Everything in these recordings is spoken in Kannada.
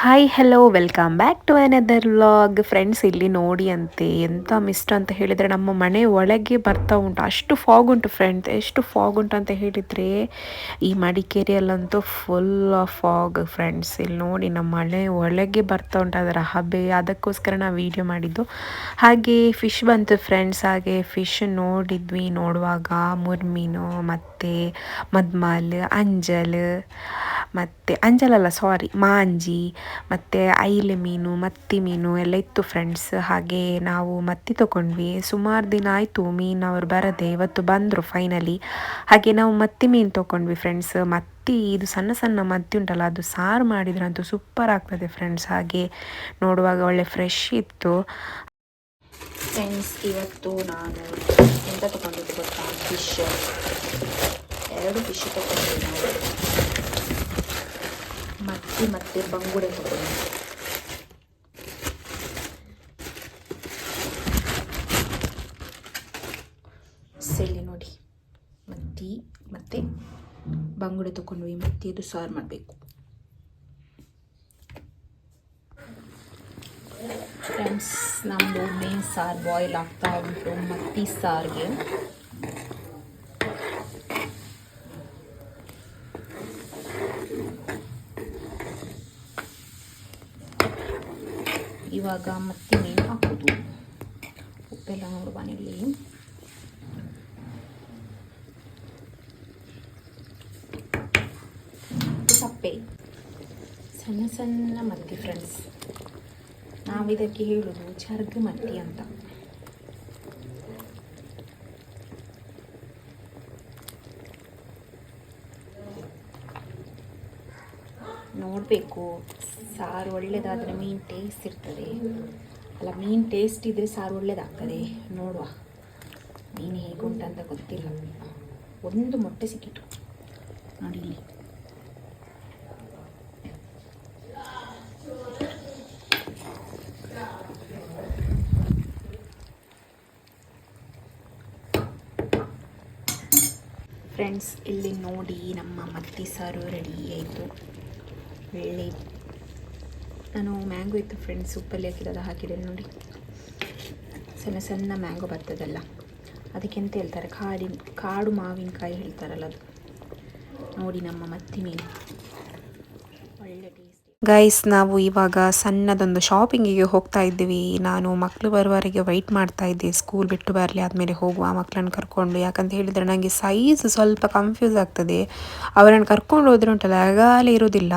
Hi hello welcome back to another vlog friends ಇಲ್ಲಿ ನೋಡಿ ಅಂತೆ ಎಂಥ ಮಿಸ್ಟ್ ಅಂತ ಹೇಳಿದರೆ ನಮ್ಮ ಮನೆ ಒಳಗೆ ಬರ್ತಾ ಉಂಟು. ಅಷ್ಟು ಫಾಗ್ ಉಂಟು ಫ್ರೆಂಡ್ಸ್ ಎಷ್ಟು ಫಾಗ್ ಉಂಟು ಅಂತ ಹೇಳಿದರೆ ಈ ಮಡಿಕೇರಿಯಲ್ಲಂತೂ ಫುಲ್ ಆಫ್ ಫಾಗ್ ಫ್ರೆಂಡ್ಸ್ ಇಲ್ಲಿ ನೋಡಿ ನಮ್ಮ ಮನೆ ಒಳಗೆ ಬರ್ತಾ ಉಂಟು ಅದರ ಹಬೆ. ಅದಕ್ಕೋಸ್ಕರ ನಾವು ವಿಡಿಯೋ ಮಾಡಿದ್ದು. ಹಾಗೆ ಫಿಶ್ ಬಂತು ಫ್ರೆಂಡ್ಸ್ ಹಾಗೆ ಫಿಶ್ ನೋಡಿದ್ವಿ ನೋಡುವಾಗ. ಮುರ್ಮೀನು, ಮತ್ತು ಮದ್ಮಾಲ್, ಅಂಜಲ್, ಮತ್ತು ಅಂಜಲಲ್ಲ ಸಾರಿ ಮಾಂಜಿ ಮತ್ತು ಐಲೆ ಮೀನು, ಮತ್ತಿ ಮೀನು ಎಲ್ಲ ಇತ್ತು ಫ್ರೆಂಡ್ಸ್ ಹಾಗೆ ನಾವು ಮತ್ತಿ ತೊಗೊಂಡ್ವಿ ಸುಮಾರು ದಿನ ಆಯಿತು ಮೀನು ಅವ್ರು ಬರದೆ, ಇವತ್ತು ಬಂದರು ಫೈನಲಿ ಹಾಗೆ ನಾವು ಮತ್ತಿ ಮೀನು ತೊಗೊಂಡ್ವಿ ಫ್ರೆಂಡ್ಸ್ ಮತ್ತಿ ಇದು ಸಣ್ಣ ಸಣ್ಣ ಮತ್ತಿ ಉಂಟಲ್ಲ, ಅದು ಸಾರು ಮಾಡಿದ್ರಂತೂ ಸೂಪರ್ ಆಗ್ತದೆ ಫ್ರೆಂಡ್ಸ್ ಹಾಗೆ ನೋಡುವಾಗ ಒಳ್ಳೆ ಫ್ರೆಶ್ ಇತ್ತು. ಫ್ರೆಂಡ್ಸ್ ಇವತ್ತು ನಾನು ಎಂತ ತೊಗೊಂಡಿದ್ದು ಗೊತ್ತಾ? ಫಿಶ್ ಎರಡು ಫಿಶ್ ತೊಗೊಂಡಿದ್ದೆ ಮತ್ತಿ ಮತ್ತು ಬಂಗುಡೆ ತಗೊಂಡು ಸೆಲ್ಲಿ ನೋಡಿ. ಮತ್ತಿ, ಮತ್ತು ಬಂಗುಡೆ ತಗೊಂಡ್ವಿ ಮತ್ತಿದು ಸಾರು ಮಾಡಬೇಕು. ಫ್ರೆಂಡ್ಸ್, ನಮ್ಮದು ಮೇನ್ ಸಾರು ಬಾಯ್ಲ್ ಆಗ್ತಾ ಉಂಟು, ಮತ್ತಿ ಸಾರಿಗೆ. ಇವಾಗ ಮತ್ತೆ ಮೀನು ಹಾಕೋದು? ಉಪ್ಪೆಲ್ಲ ನೋಡುವ ಇಲ್ಲಿ ಸಪ್ಪೆ. ಸಣ್ಣ ಸಣ್ಣ ಮತ್ತಿ ಫ್ರೆಂಡ್ಸ್. ನಾವಿದಕ್ಕೆ ಹೇಳೋದು ಚರ್ಗ ಮತ್ತಿ ಅಂತ. ನೋಡಬೇಕು. ಸಾರು ಒಳ್ಳೆಯದಾದರೆ ಮೀನು ಟೇಸ್ಟ್ ಇರ್ತದೆ. ಅಲ್ಲ, ಮೀನು ಟೇಸ್ಟ್ ಇದ್ದರೆ ಸಾರು ಒಳ್ಳೆಯದಾಗ್ತದೆ ನೋಡುವ. ಮೀನು ಹೇಗುಂಟಂತ ಗೊತ್ತಿಲ್ಲ. ಒಂದು ಮೊಟ್ಟೆ ಸಿಕ್ಕಿತು. ನೋಡಿ ಇಲ್ಲಿ. ಫ್ರೆಂಡ್ಸ್ ಇಲ್ಲಿ ನೋಡಿ ನಮ್ಮ ಮತ್ತಿ ಸಾರು ರೆಡಿ ಆಯಿತು. ಒಳ್ಳೆ ನಾನು ಮ್ಯಾಂಗೋ ಇತ್ತು ಫ್ರೆಂಡ್ಸ್ ಉಪ್ಪಲ್ಲಿ ಹಾಕಿರೋದು ಹಾಕಿದ್ದೇನೆ ನೋಡಿ. ಸಣ್ಣ ಸಣ್ಣ ಮ್ಯಾಂಗೋ ಬರ್ತದಲ್ಲ ಅದಕ್ಕೆಂತ ಹೇಳ್ತಾರೆ. ಕಾಡಿನ ಕಾಡು ಮಾವಿನಕಾಯಿ ಹೇಳ್ತಾರಲ್ಲ ಅದು. ನೋಡಿ ನಮ್ಮ ಮತ್ತಿ ಮೀನು. ಗೈಸ್ ನಾವು ಇವಾಗ ಸಣ್ಣದೊಂದು ಶಾಪಿಂಗಿಗೆ ಹೋಗ್ತಾ ಇದ್ದೀವಿ. ನಾನು ಮಕ್ಕಳು ಬರುವವರೆಗೆ ವೆಯ್ಟ್ ಮಾಡ್ತಾ ಇದ್ದೆ. ಸ್ಕೂಲ್ ಬಿಟ್ಟು ಬರಲಿ, ಆದಮೇಲೆ ಹೋಗುವ ಮಕ್ಕಳನ್ನು ಕರ್ಕೊಂಡು. ಯಾಕಂತ ಹೇಳಿದರೆ ನನಗೆ ಸೈಜ್ ಸ್ವಲ್ಪ ಕನ್ಫ್ಯೂಸ್ ಆಗ್ತದೆ. ಅವರನ್ನು ಕರ್ಕೊಂಡು ಹೋದ್ರೆ ಉಂಟಲ್ಲ ಆಗಲೇ ಇರೋದಿಲ್ಲ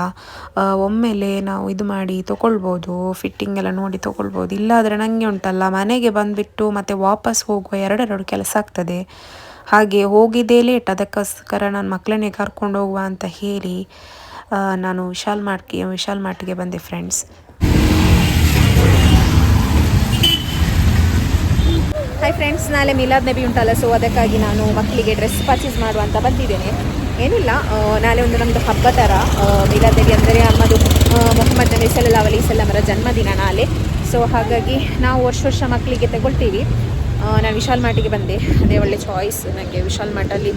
ಒಮ್ಮೆಲೆ ನಾವು ಇದು ಮಾಡಿ ತೊಗೊಳ್ಬೋದು ಫಿಟ್ಟಿಂಗ್ ಎಲ್ಲ ನೋಡಿ ತೊಗೊಳ್ಬೋದು. ಇಲ್ಲಾದರೆ ನನಗೆ ಉಂಟಲ್ಲ, ಮನೆಗೆ ಬಂದುಬಿಟ್ಟು ಮತ್ತೆ ವಾಪಸ್ ಹೋಗುವ ಎರಡೆರಡು ಕೆಲಸ ಆಗ್ತದೆ. ಹಾಗೆ ಹೋಗಿದ್ದೇ ಲೇಟ್ ಅದಕ್ಕೋಸ್ಕರ ನಾನು ಮಕ್ಕಳನ್ನೇ ಕರ್ಕೊಂಡು ಹೋಗುವ ಅಂತ ಹೇಳಿ. ನಾನು ವಿಶಾಲ್ ಮಾರ್ಟ್ಗೆ ವಿಶಾಲ್ ಮಾರ್ಟ್ಗೆ ಬಂದೆ ಫ್ರೆಂಡ್ಸ್ ಹಾಯ್ ಫ್ರೆಂಡ್ಸ್ ನಾಳೆ ಮಿಲಾದ್ ನಬಿ ಉಂಟಲ್ಲ ಸೊ ಅದಕ್ಕಾಗಿ ನಾನು ಮಕ್ಕಳಿಗೆ ಡ್ರೆಸ್ ಪರ್ಚೇಸ್ ಮಾಡುವ ಅಂತ ಬಂದಿದ್ದೇನೆ. ಏನಿಲ್ಲ ನಾಳೆ ಒಂದು ನಮ್ಮದು ಹಬ್ಬ ಥರ ಮಿಲಾದ್ ನಬಿ ಅಂದರೆ ನಮ್ಮದು ಆ, ಮೊಹಮ್ಮದ್ ನಬಿ ಸಲ್ಲಾ ಅಲಿ ಸಲ್ಲಮರ ಜನ್ಮದಿನ ನಾಳೆ. ಸೊ ಹಾಗಾಗಿ ನಾವು ವರ್ಷ ವರ್ಷ ಮಕ್ಕಳಿಗೆ ತಗೊಳ್ತೀವಿ. ನಾನು ವಿಶಾಲ್ ಮಾರ್ಟಿಗೆ ಬಂದೆ. ಅದೇ ಒಳ್ಳೆ ಚಾಯ್ಸ್ ನನಗೆ ವಿಶಾಲ್ ಮಾರ್ಟಲ್ಲಿ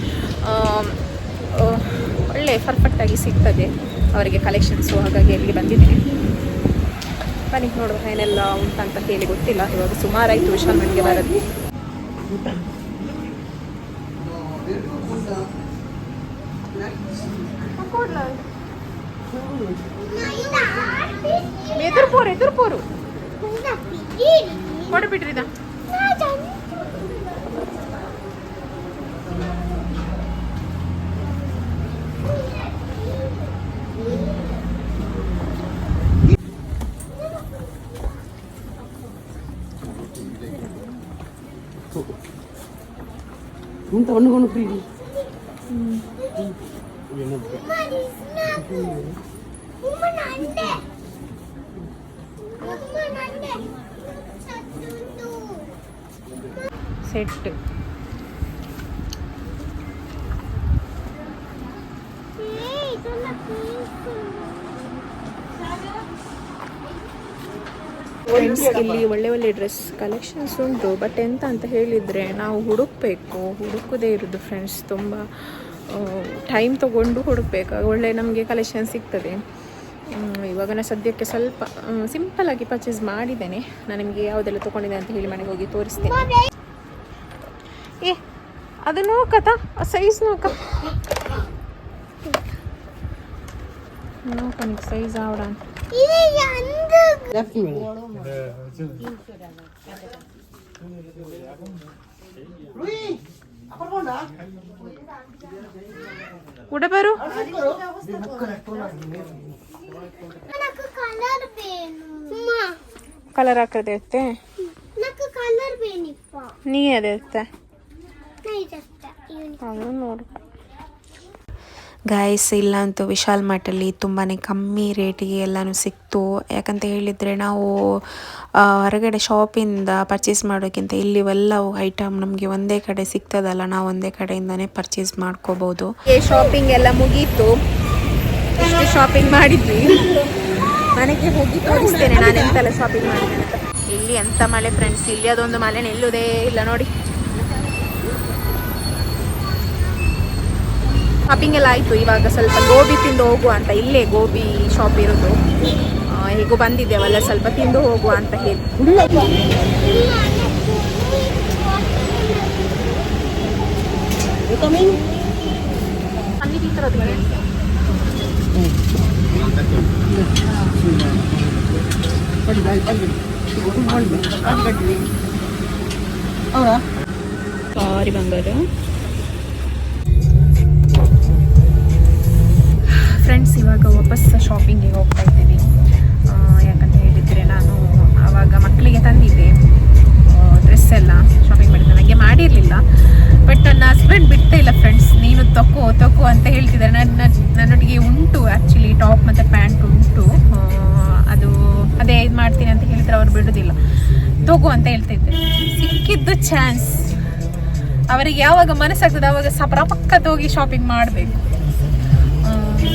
ಒಳ್ಳೆ ಪರ್ಫೆಕ್ಟಾಗಿ ಸಿಗ್ತದೆ ಅವರಿಗೆ ಕಲೆಕ್ಷನ್ಸು ಹಾಗಾಗಿ ಅಲ್ಲಿಗೆ ಬಂದಿದ್ದೀನಿ. ಬನ್ನಿ ನೋಡುವ ಏನೆಲ್ಲ ಉಂಟಂತ ಹೇಳಿ ಗೊತ್ತಿಲ್ಲ. ಇವಾಗ ಸುಮಾರಾಯಿತು ವಿಶಾಲ್ ಮನೆಗೆ ಬರೋದು. ಎದುರ್ಪೋರು ಎದುರ್ಪೋರು. ಕೊಡಬಿಟ್ರಿದ இந்த ஒன்று ஒன்று புரியுது செட்டு Hey, don't look me. Friends ಇಲ್ಲಿ ಒಳ್ಳೆ ಒಳ್ಳೆ ಡ್ರೆಸ್ ಕಲೆಕ್ಷನ್ಸ್ ಉಂಟು ಬಟ್ ಎಂತ ಅಂತ ಹೇಳಿದರೆ ನಾವು ಹುಡುಕಬೇಕು ಹುಡುಕದೇ ಇರೋದು ಫ್ರೆಂಡ್ಸ್ ತುಂಬ. ಟೈಮ್ ತಗೊಂಡು ಹುಡುಕ್ಬೇಕು ಒಳ್ಳೆ ನಮಗೆ ಕಲೆಕ್ಷನ್ ಸಿಗ್ತದೆ. ಇವಾಗ ನಾನು ಸದ್ಯಕ್ಕೆ ಸ್ವಲ್ಪ ಸಿಂಪಲ್ ಆಗಿ ಪರ್ಚೇಸ್ ಮಾಡಿದ್ದೇನೆ. ನಾನು ನಿಮಗೆ ಯಾವುದೆಲ್ಲ ತೊಗೊಂಡಿದ್ದೆ ಅಂತ ಹೇಳಿ ಮನೆಗೆ ಹೋಗಿ ತೋರಿಸ್ತೇನೆ. ಏ ಅದು ನೋಕತ? ಸೈಜ್ ನೋಕ. ನೋಕ ಸೈಜ್ ಆವಡ ఉడబరు నాకు కలర్ వేణు అమ్మా కలర్ అక్కడైతే నాకు కలర్ వేణిప్ప ನೀ ಅದೈತೆ ನೈ చెప్తా ಅದು ಗೈಸ್ ಇಲ್ಲಂತೂ ವಿಶಾಲ್ ಮಾರ್ಟಲ್ಲಿ ತುಂಬಾ ಕಮ್ಮಿ ರೇಟಿಗೆ ಎಲ್ಲನೂ ಸಿಕ್ತು. ಯಾಕಂತ ಹೇಳಿದರೆ ನಾವು ಹೊರಗಡೆ ಶಾಪಿಂದ ಪರ್ಚೇಸ್ ಮಾಡೋಕ್ಕಿಂತ ಇಲ್ಲಿ ಎಲ್ಲವೂ ಐಟಮ್ ನಮಗೆ ಒಂದೇ ಕಡೆ ಸಿಗ್ತದಲ್ಲ ನಾವು ಒಂದೇ ಕಡೆಯಿಂದನೇ ಪರ್ಚೇಸ್ ಮಾಡ್ಕೋಬೋದು. ಶಾಪಿಂಗ್ ಎಲ್ಲ ಮುಗೀತು. ಎಷ್ಟು ಶಾಪಿಂಗ್ ಮಾಡಿದ್ವಿ. ಮನೆಗೆ ಹೋಗಿ ತೋರಿಸ್ತೇನೆ ನಾನು ಎಂತೆಲ್ಲ ಶಾಪಿಂಗ್ ಮಾಡಿದ್ದೇನೆ ಇಲ್ಲಿ ಎಂಥ ಮಳೆ ಫ್ರೆಂಡ್ಸ್ ಇಲ್ಲಿ ಅದೊಂದು ಮಳೆ ನಿಲ್ಲುವುದೇ ಇಲ್ಲ ನೋಡಿ. ಶಾಪಿಂಗ್ ಎಲ್ಲ ಆಯಿತು. ಇವಾಗ ಸ್ವಲ್ಪ ಗೋಬಿ ತಿಂದು ಹೋಗುವ ಅಂತ ಇಲ್ಲೇ ಗೋಬಿ ಶಾಪ್ ಇರೋದು. ಆ, ಹೇಗೂ ಬಂದಿದ್ದೇವಲ್ಲ ಸ್ವಲ್ಪ ತಿಂದು ಹೋಗುವ ಅಂತ ಹೇಳಿ. ಅಲ್ಲಿ ಫ್ರೆಂಡ್ಸ್ ಇವಾಗ ವಾಪಸ್ ಶಾಪಿಂಗಿಗೆ ಹೋಗ್ತಾ ಇದ್ದೀನಿ ಆ, ಯಾಕಂತ ಹೇಳಿದರೆ ನಾನು ಆವಾಗ ಮಕ್ಕಳಿಗೆ ತಂದಿದ್ದೆ. ಡ್ರೆಸ್ ಎಲ್ಲ ಶಾಪಿಂಗ್ ಮಾಡಿದ್ದೆ ನನಗೆ ಮಾಡಿರಲಿಲ್ಲ. ಬಟ್ ನನ್ನ ಹಸ್ಬೆಂಡ್ ಬಿಡ್ತಾ ಇಲ್ಲ ಫ್ರೆಂಡ್ಸ್ ನೀನು ತಕ್ಕು ತಕ್ಕು ಅಂತ ಹೇಳ್ತಿದ್ದಾರೆ. ನನ್ನ ನನ್ನೊಟ್ಟಿಗೆ ಉಂಟು ಆ್ಯಕ್ಚುಲಿ ಟಾಪ್ ಮತ್ತು ಪ್ಯಾಂಟ್ ಉಂಟು. ಅದು ಅದೇ ಇದು ಮಾಡ್ತೀನಿ ಅಂತ ಹೇಳಿದರೆ ಅವ್ರು ಬಿಡೋದಿಲ್ಲ. ತಗೋ ಅಂತ ಹೇಳ್ತಿದ್ದೆ ಸಿಕ್ಕಿದ್ದು ಚಾನ್ಸ್ ಅವರಿಗೆ ಯಾವಾಗ ಮನಸ್ಸಾಗ್ತದೆ ಅವಾಗ ಸಪರ ಪಕ್ಕದ ಹೋಗಿ ಶಾಪಿಂಗ್ ಮಾಡಬೇಕು.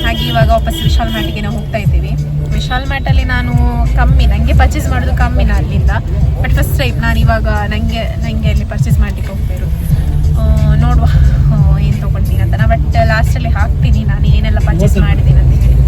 ಹಾಗೆ ಇವಾಗ ವಾಪಸ್ ವಿಶಾಲ್ ಮ್ಯಾಟಿಗೆ ನಾವು ಹೋಗ್ತಾ ಇದ್ದೀವಿ. ವಿಶಾಲ್ ಮ್ಯಾಟಲ್ಲಿ ನಾನು ಕಮ್ಮಿ ನನಗೆ ಪರ್ಚೇಸ್ ಮಾಡೋದು ಕಮ್ಮಿನ ಅಲ್ಲಿಂದ. ಬಟ್ ಫಸ್ಟ್ ಟೈಮ್ ನಾನು ಇವಾಗ ನನಗೆ ನನಗೆ ಅಲ್ಲಿ ಪರ್ಚೇಸ್ ಮಾಡಲಿಕ್ಕೆ ಹೋಗ್ತಿರು ನೋಡುವ ಏನು ತೊಗೊಳ್ತೀನಿ ಅಂತ. ಬಟ್ ಲಾಸ್ಟಲ್ಲಿ ಹಾಕ್ತೀನಿ, ನಾನು ಏನೆಲ್ಲ ಪರ್ಚೇಸ್ ಮಾಡಿದ್ದೀನಿ ಅಂತ ಹೇಳಿ.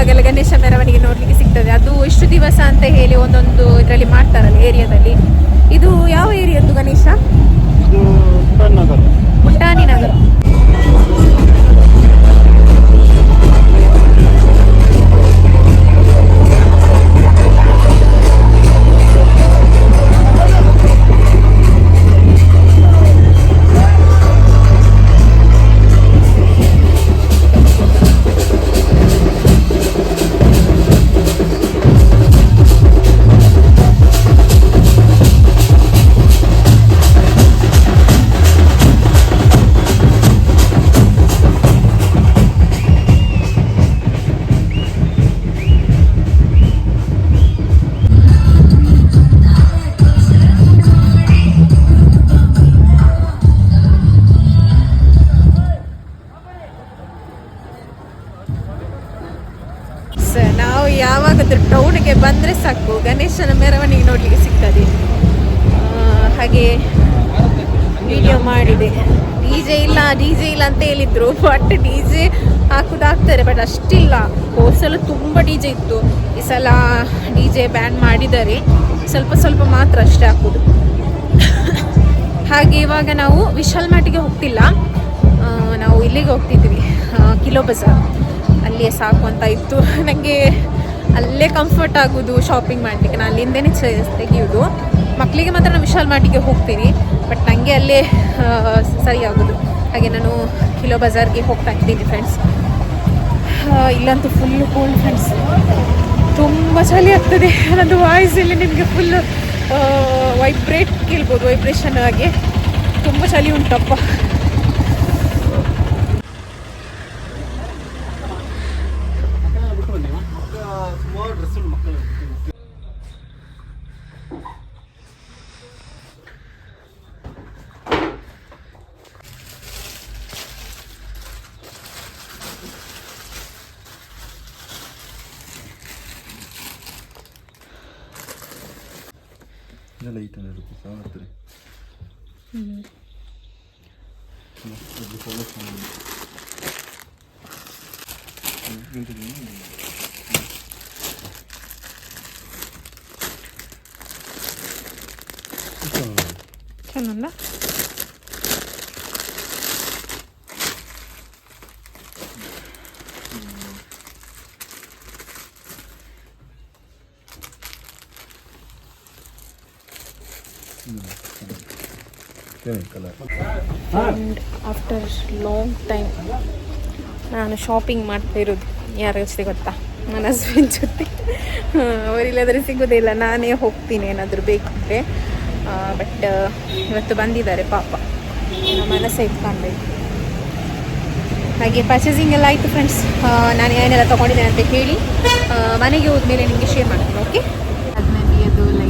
ಬರುವಾಗೆಲ್ಲ ಗಣೇಶ ಮೆರವಣಿಗೆ ನೋಡ್ಲಿಕ್ಕೆ ಸಿಗ್ತದೆ. ಅದು ಎಷ್ಟು ದಿವಸ ಅಂತ ಹೇಳಿ ಒಂದೊಂದು ಇದರಲ್ಲಿ ಮಾಡ್ತಾರಲ್ಲ ಏರಿಯಾದಲ್ಲಿ. ಇದು ಯಾವ ಏರಿಯಾದ್ದು ಗಣೇಶ? ಮುಟ್ಟಾನಿ ನಗರ. ಡಿ ಜೆ ಇಲ್ಲ ಅಂತ ಹೇಳಿದ್ರು ಬಟ್ ಡಿ ಜೆ ಹಾಕೋದು ಬಟ್ ಅಷ್ಟಿಲ್ಲ. ಹೋದ ತುಂಬ ಡಿ ಜೆ ಇತ್ತು. ಈ ಸಲ ಡಿ ಜೆ ಬ್ಯಾನ್ ಮಾಡಿದ್ದಾರೆ. ಸ್ವಲ್ಪ ಸ್ವಲ್ಪ ಮಾತ್ರ ಅಷ್ಟೇ ಹಾಕೋದು. ಹಾಗೆ ಇವಾಗ ನಾವು ವಿಶಾಲ್ ಮಾಟಿಗೆ ಹೋಗ್ತಿಲ್ಲ. ನಾವು ಇಲ್ಲಿಗೆ ಹೋಗ್ತಿದ್ವಿ ಕಿಲೋ ಬಜಾರ್. ಅಲ್ಲಿಯೇ ಸಾಕು ಅಂತ ಇತ್ತು. ನನಗೆ ಅಲ್ಲೇ ಕಂಫರ್ಟ್ ಆಗೋದು ಶಾಪಿಂಗ್ ಮಾಡಲಿಕ್ಕೆ. ನಾನು ಅಲ್ಲಿಂದೇ ತೆಗೆಯೋದು. ಮಕ್ಕಳಿಗೆ ಮಾತ್ರ ನಾನು ವಿಶಾಲ್ ಮಾಟಿಗೆ ಹೋಗ್ತೀನಿ ಬಟ್ ನನಗೆ ಅಲ್ಲೇ ಸರಿ ಆಗೋದು ಹಾಗೆ ನಾನು ಕಿಲೋ ಬಜಾರ್ಗೆ ಹೋಗ್ತಾ ಇದ್ದೀನಿ ಫ್ರೆಂಡ್ಸ್ ಇಲ್ಲಂತೂ ಫುಲ್ಲು ಕೋಲ್ಡ್ ಫ್ರೆಂಡ್ಸ್ ತುಂಬ ಚಳಿ ಆಗ್ತದೆ. ನನ್ನದು ವಾಯ್ಸ್ ಇಲ್ಲಿ ನಿಮಗೆ ಫುಲ್ಲು ವೈಬ್ರೇಟ್ ಕೇಳ್ಬೋದು ವೈಬ್ರೇಷನ್ ಆಗಿ ತುಂಬ ಚಳಿ ಉಂಟಪ್ಪ. ಇದೆಲ್ಲ ಏಯ್ಟ್ ಹಂಡ್ರೆಡ್ ರುಪೀಸ್ ಆಗ್ತದೆ ಆ್ಯಂಡ್ ಆಫ್ಟರ್ ಲಾಂಗ್ ಟೈಮ್ ನಾನು ಶಾಪಿಂಗ್ ಮಾಡ್ತಾ ಇರೋದು. ಯಾರ ಜೊತೆ ಗೊತ್ತಾ? ನನ್ನ ಹಸ್ಬೆಂಡ್ ಜೊತೆ. ಅವರಿಲ್ಲಾದರೆ ಅವರಿಲ್ಲದ್ರೆ ಸಿಗೋದೇ ಇಲ್ಲ. ನಾನೇ ಹೋಗ್ತೀನಿ. ಏನಾದರೂ ಬೇಕಿದ್ರೆ. ಬಟ್ ಇವತ್ತು ಬಂದಿದ್ದಾರೆ ಪಾಪ. ಮನಸ್ಸೇ ಇಟ್ಕೊಳ್ಬೇಕು ಹಾಗೆ ಪರ್ಚೇಸಿಂಗ್ ಎಲ್ಲ ಆಯಿತು ಫ್ರೆಂಡ್ಸ್ ನಾನು ಏನೆಲ್ಲ ತೊಗೊಂಡಿದ್ದೇನೆ ಅಂತ ಹೇಳಿ ಮನೆಗೆ ಹೋದ್ಮೇಲೆ ನಿಮಗೆ ಶೇರ್ ಮಾಡ್ತೀನಿ ಓಕೆ ಅದ್ನಲ್ಲಿ ಅದು ಲೈಟಿಂಗ್ಸ್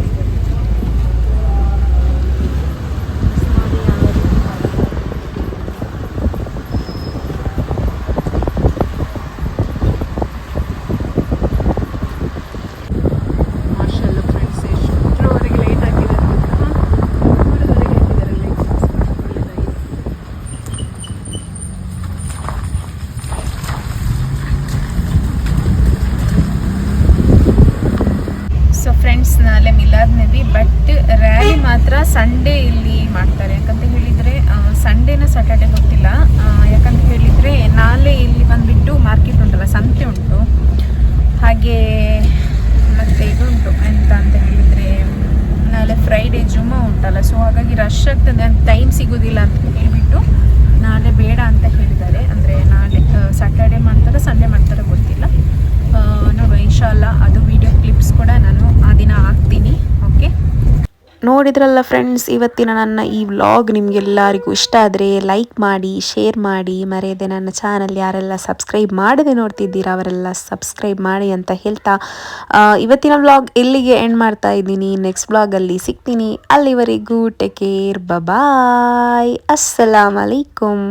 ಇಲ್ಲಿ ಮಾಡ್ತಾರೆ. ಯಾಕಂತ ಹೇಳಿದರೆ ಸಂಡೇನ ಸ್ಯಾಟರ್ಡೆ ಗೊತ್ತಿಲ್ಲ. ಯಾಕಂತ ಹೇಳಿದರೆ, ನಾಳೆ ಇಲ್ಲಿ ಬಂದುಬಿಟ್ಟು ಮಾರ್ಕೆಟ್ ಉಂಟಲ್ಲ, ಸಂತೆ ಉಂಟು. ಹಾಗೆ ಮತ್ತು ಇದು ಉಂಟು ಎಂತ ಅಂತ ಹೇಳಿದರೆ, ನಾಳೆ ಫ್ರೈಡೇ ಜುಮಾ ಉಂಟಲ್ಲ. ಸೊ ಹಾಗಾಗಿ ರಶ್ ಆಗ್ತದೆ ಅಂತ ಟೈಮ್ ಸಿಗೋದಿಲ್ಲ ಅಂತ ಹೇಳಿಬಿಟ್ಟು ನಾಳೆ ಬೇಡ ಅಂತ ಹೇಳಿದ್ದಾರೆ. ಅಂದರೆ ನಾಳೆ ಸ್ಯಾಟರ್ಡೆ ಮಾಡ್ತಾರೆ ಸಂಡೇ ಮಾಡ್ತಾರೆ ಗೊತ್ತಿಲ್ಲ. ನೋಡುವ ಇನ್ಶಾಲ್ಲ ಅದು ವಿಡಿಯೋ ಕ್ಲಿಪ್ಸ್ ಕೂಡ ನಾನು ಆ ದಿನ ಹಾಕ್ತೀನಿ ಓಕೆ ನೋಡಿದ್ರಲ್ಲ ಫ್ರೆಂಡ್ಸ್ ಇವತ್ತಿನ ನನ್ನ ಈ ವ್ಲಾಗ್ ನಿಮಗೆಲ್ಲರಿಗೂ ಇಷ್ಟ ಆದರೆ ಲೈಕ್ ಮಾಡಿ ಶೇರ್ ಮಾಡಿ. ಮರೆಯದೆ ನನ್ನ ಚಾನಲ್ ಯಾರೆಲ್ಲ ಸಬ್ಸ್ಕ್ರೈಬ್ ಮಾಡದೆ ನೋಡ್ತಿದ್ದೀರಾ, ಅವರೆಲ್ಲ ಸಬ್ಸ್ಕ್ರೈಬ್ ಮಾಡಿ ಅಂತ ಹೇಳ್ತಾ ಇವತ್ತಿನ ವ್ಲಾಗ್ ಎಲ್ಲಿಗೆ ಎಂಡ್ ಮಾಡ್ತಾ ಇದ್ದೀನಿ? ನೆಕ್ಸ್ಟ್ ವ್ಲಾಗಲ್ಲಿ ಸಿಗ್ತೀನಿ. ಅಲ್ಲಿವರೆಗೂ ಟೇಕ್ ಕೇರ್ ಬಾಯ್ ಅಸ್ಸಲಾಮ್ ಅಲೈಕುಮ್